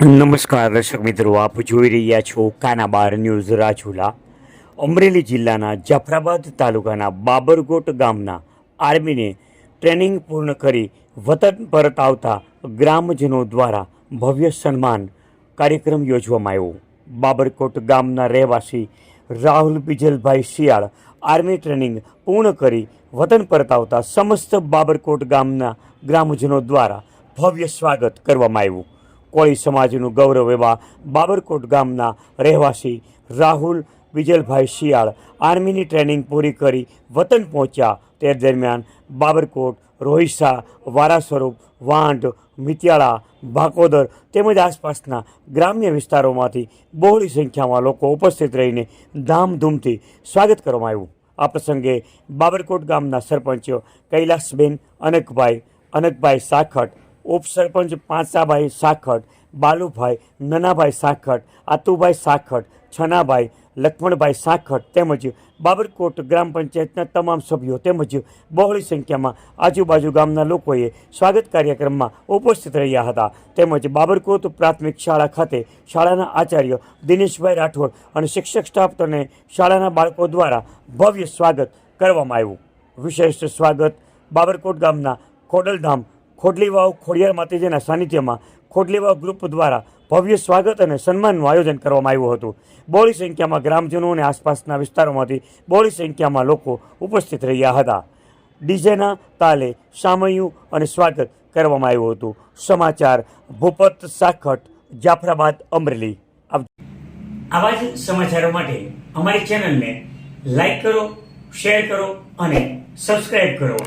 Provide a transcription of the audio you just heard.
નમસ્કાર, દર્શક મિત્રો, આપ જોઈ રહ્યા છો કાનાબાર ન્યૂઝ રાજુલા. અમરેલી જિલ્લાના જાફરાબાદ તાલુકાના બાબરકોટ ગામના આર્મીને ટ્રેનિંગ પૂર્ણ કરી વતન પરત આવતા ગ્રામજનો દ્વારા ભવ્ય સન્માન કાર્યક્રમ યોજવામાં આવ્યો. બાબરકોટ ગામના રહેવાસી રાહુલ બિજલભાઈ શિયાળ આર્મી ટ્રેનિંગ પૂર્ણ કરી વતન પરત આવતા સમસ્ત બાબરકોટ ગામના ગ્રામજનો દ્વારા ભવ્ય સ્વાગત કરવામાં આવ્યું. કોળી સમાજનું ગૌરવ એવા બાબરકોટ ગામના રહેવાસી રાહુલ, વિજલભાઈ શિયાળ આર્મીની ટ્રેનિંગ પૂરી કરી વતન પહોંચ્યા. તે દરમિયાન બાબરકોટ, રોહિસા વારા સ્વરૂપ વાંઢ, મિતિયાળા, ભાકોદર તેમજ આસપાસના ગ્રામ્ય વિસ્તારોમાંથી બહોળી સંખ્યામાં લોકો ઉપસ્થિત રહીને ધામધૂમથી સ્વાગત કરવામાં આવ્યું. આ પ્રસંગે બાબરકોટ ગામના સરપંચ કૈલાસબેન અનકભાઈ અનકભાઈ સાખટ ઉપસરપંચ પાંચાભાઈ સાખટ બાલુભાઈ નનાભાઈ સાખટ આતુભાઈ સાખટ છનાભાઈ લક્ષ્મણભાઈ સાખટ તેમજ બાબરકોટ ગ્રામ પંચાયતના તમામ સભ્યો તેમજ બહોળી સંખ્યામાં આજુબાજુ ગામના લોકોએ સ્વાગત કાર્યક્રમમાં ઉપસ્થિત રહ્યા હતા. તેમજ બાબરકોટ પ્રાથમિક શાળા ખાતે શાળાના આચાર્ય દિનેશભાઈ રાઠોડ અને શિક્ષક સ્ટાફ અને શાળાના બાળકો દ્વારા ભવ્ય સ્વાગત કરવામાં આવ્યું. વિશેષ સ્વાગત બાબરકોટ ગામના ખોડલધામ ખોડલીવાવ ખોડિયાર માતાજીના સાનિધ્યમાં ખોડલીવાવ ગ્રુપ દ્વારા ભવ્ય સ્વાગત અને સન્માનનું આયોજન કરવામાં આવ્યું હતું. બોળી સંખ્યામાં ગ્રામજનો અને આસપાસના વિસ્તારોમાંથી બોળી સંખ્યામાં લોકો ઉપસ્થિત રહ્યા હતા. ડીજેના તાલે સામયું અને સ્વાગત કરવામાં આવ્યું હતું. સમાચાર, ભૂપત સાખટ, જાફરાબાદ, અમરેલી. આવા જ સમાચારો માટે અમારી ચેનલને લાઈક કરો, શેર કરો અને સબસ્ક્રાઈબ કરો.